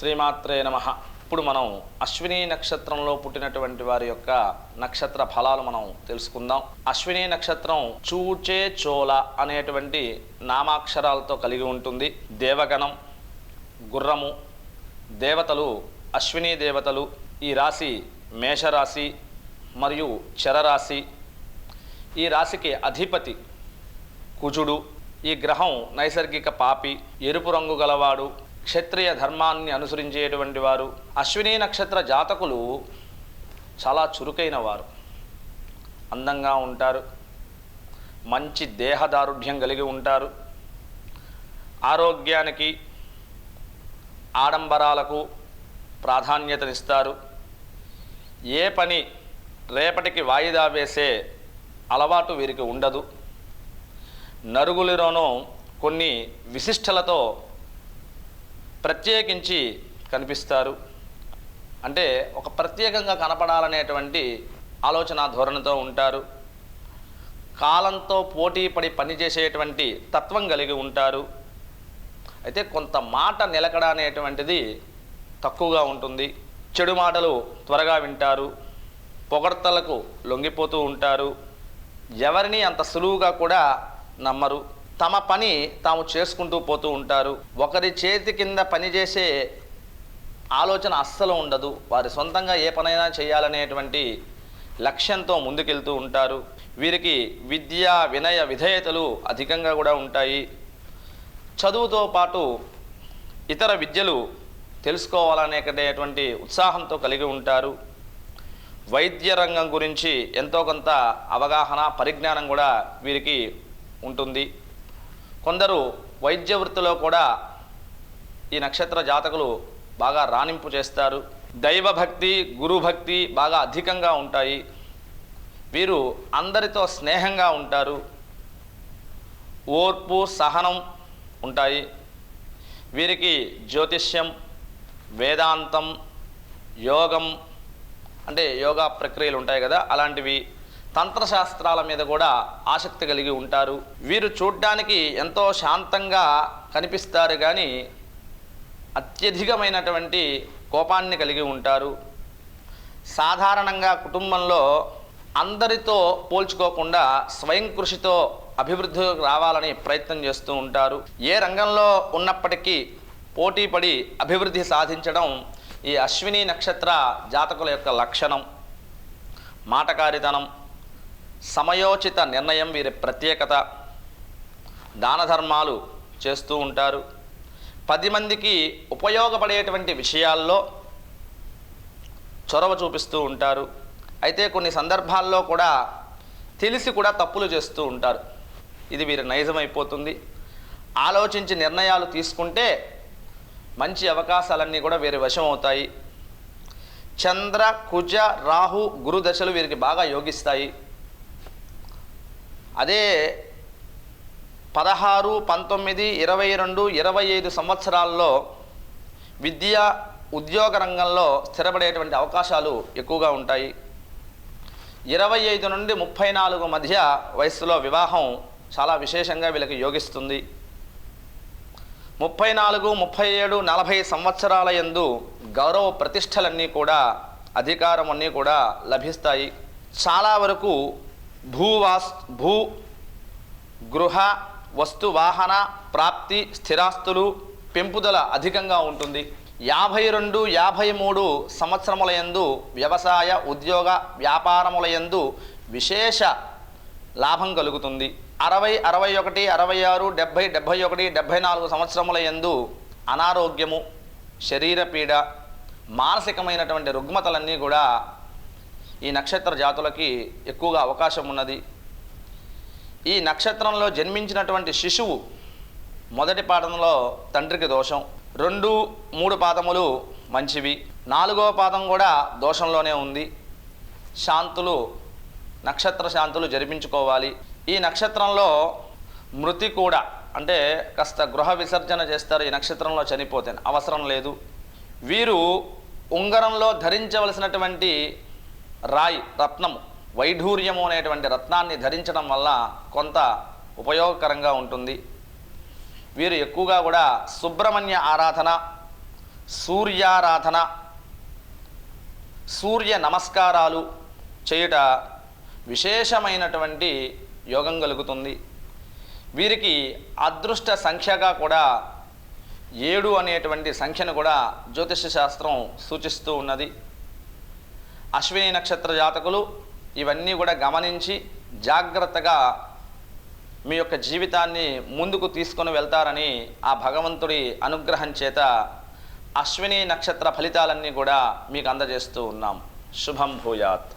శ్రీమాత్రే నమ. ఇప్పుడు మనం అశ్విని నక్షత్రంలో పుట్టినటువంటి వారి యొక్క నక్షత్ర ఫలాలు మనం తెలుసుకుందాం. అశ్విని నక్షత్రం చూచే చోళ అనేటువంటి నామాక్షరాలతో కలిగి ఉంటుంది. దేవగణం గుర్రము దేవతలు అశ్విని దేవతలు ఈ రాశి మేషరాశి మరియు చరరాశి. ఈ రాశికి అధిపతి కుజుడు ఈ గ్రహం నైసర్గిక పాపి ఎరుపు రంగు గలవాడు క్షత్రియ ధర్మాన్ని అనుసరించేటువంటి వారు అశ్విని నక్షత్ర జాతకులు చాలా చురుకైన వారు. అందంగా ఉంటారు. మంచి దేహదారుఢ్యం కలిగి ఉంటారు. ఆరోగ్యానికి ఆడంబరాలకు ప్రాధాన్యతనిస్తారు. ఏ పని రేపటికి వాయిదా వేసే అలవాటు వీరికి ఉండదు. నరుగులిలోనూ కొన్ని విశిష్టలతో ప్రత్యేకించి కనిపిస్తారు. అంటే ఒక ప్రత్యేకంగా కనపడాలనేటువంటి ఆలోచన ధోరణితో ఉంటారు. కాలంతో పోటీ పడి పనిచేసేటువంటి తత్వం కలిగి ఉంటారు. అయితే కొంత మాట నిలకడ అనేటువంటిది తక్కువగా ఉంటుంది. చెడు మాటలు త్వరగా వింటారు. పొగడ్తలకు లొంగిపోతూ ఉంటారు. ఎవరిని అంత సులువుగా కూడా నమ్మరు. తమ పని తాము చేసుకుంటూ పోతూ ఉంటారు. ఒకరి చేతి కింద పనిచేసే ఆలోచన అస్సలు ఉండదు. వారి సొంతంగా ఏ పనైనా చేయాలనేటువంటి లక్ష్యంతో ముందుకెళ్తూ ఉంటారు. వీరికి విద్య వినయ విధేయతలు అధికంగా కూడా ఉంటాయి. చదువుతో పాటు ఇతర విద్యలు తెలుసుకోవాలనేటువంటి ఉత్సాహంతో కలిగి ఉంటారు. వైద్య రంగం గురించి ఎంతో కొంత అవగాహన పరిజ్ఞానం కూడా వీరికి ఉంటుంది. కొందరు వైద్య వృత్తిలో కూడా ఈ నక్షత్ర జాతకులు బాగా రాణింపు చేస్తారు. దైవభక్తి గురుభక్తి బాగా అధికంగా ఉంటాయి. వీరు అందరితో స్నేహంగా ఉంటారు. ఓర్పు సహనం ఉంటాయి. వీరికి జ్యోతిష్యం వేదాంతం యోగం అంటే యోగా ప్రక్రియలు ఉంటాయి కదా. అలాంటివి తంత్రశాస్త్రాల మీద కూడా ఆసక్తి కలిగి ఉంటారు. వీరు చూడ్డానికి ఎంతో శాంతంగా కనిపిస్తారు కానీ అత్యధికమైనటువంటి కోపాన్ని కలిగి ఉంటారు. సాధారణంగా కుటుంబంలో అందరితో పోల్చుకోకుండా స్వయం కృషితో అభివృద్ధి రావాలని ప్రయత్నం చేస్తూ ఉంటారు. ఏ రంగంలో ఉన్నప్పటికీ పోటీపడి అభివృద్ధి సాధించడం ఈ అశ్విని నక్షత్ర జాతకుల యొక్క లక్షణం. మాటకారితనం సమయోచిత నిర్ణయం వీరి ప్రత్యేకత. దాన ధర్మాలు చేస్తూ ఉంటారు. పది మందికి ఉపయోగపడేటువంటి విషయాల్లో చొరవ చూపిస్తూ ఉంటారు. అయితే కొన్ని సందర్భాల్లో కూడా తెలిసి కూడా తప్పులు చేస్తూ ఉంటారు. ఇది వీరి నైజమైపోతుంది. ఆలోచించి నిర్ణయాలు తీసుకుంటే మంచి అవకాశాలన్నీ కూడా వీరి వశం అవుతాయి. చంద్ర కుజ రాహు గురు దశలు వీరికి బాగా యోగిస్తాయి. అదే పదహారు పంతొమ్మిది ఇరవై రెండు ఇరవై ఐదు సంవత్సరాల్లో విద్య ఉద్యోగ రంగంలో స్థిరపడేటువంటి అవకాశాలు ఎక్కువగా ఉంటాయి. ఇరవై ఐదు నుండి ముప్పై నాలుగు మధ్య వయస్సులో వివాహం చాలా విశేషంగా వీళ్ళకి యోగిస్తుంది. ముప్పై నాలుగు ముప్పై ఏడు నలభై సంవత్సరాల యందు గౌరవ ప్రతిష్టలన్నీ కూడా అధికారం అన్నీ కూడా లభిస్తాయి. చాలా వరకు భూవాస్ భూ గృహ వస్తు వాహన ప్రాప్తి స్థిరాస్తులు పెంపుదల అధికంగా ఉంటుంది. యాభై రెండు యాభై మూడు సంవత్సరముల యందు వ్యవసాయ ఉద్యోగ వ్యాపారముల యందు విశేష లాభం కలుగుతుంది. అరవై అరవై ఒకటి అరవై ఆరు డెబ్భై డెబ్భై ఒకటి డెబ్భై నాలుగు సంవత్సరముల యందు అనారోగ్యము శరీరపీడ మానసికమైనటువంటి రుగ్మతలన్నీ కూడా ఈ నక్షత్ర జాతులకి ఎక్కువగా అవకాశం ఉన్నది. ఈ నక్షత్రంలో జన్మించినటువంటి శిశువు మొదటి పాదంలో తండ్రికి దోషం. రెండు మూడు పాదములు మంచివి. నాలుగవ పాదం కూడా దోషంలోనే ఉంది. శాంతులు నక్షత్ర శాంతులు జరిపించుకోవాలి. ఈ నక్షత్రంలో మృతి కూడా అంటే కాస్త గృహ విసర్జన చేస్తారు ఈ నక్షత్రంలో చనిపోతే అవసరం లేదు. వీరు ఉంగరంలో ధరించవలసినటువంటి రాయి రత్నము వైఢూర్యము అనేటువంటి రత్నాన్ని ధరించడం వల్ల కొంత ఉపయోగకరంగా ఉంటుంది. వీరు ఎక్కువగా కూడా సుబ్రహ్మణ్య ఆరాధన సూర్యారాధన సూర్య నమస్కారాలు చేయుట విశేషమైనటువంటి యోగం కలుగుతుంది. వీరికి అదృష్ట సంఖ్యగా కూడా ఏడు అనేటువంటి సంఖ్యను కూడా జ్యోతిష శాస్త్రం సూచిస్తూ ఉన్నది. అశ్విని నక్షత్ర జాతకులు ఇవన్నీ కూడా గమనించి జాగ్రత్తగా మీ యొక్క జీవితాన్ని ముందుకు తీసుకొని వెళ్తారని ఆ భగవంతుడి అనుగ్రహం చేత అశ్విని నక్షత్ర ఫలితాలన్నీ కూడా మీకు అందజేస్తూ ఉన్నాం. శుభం భూయాత్.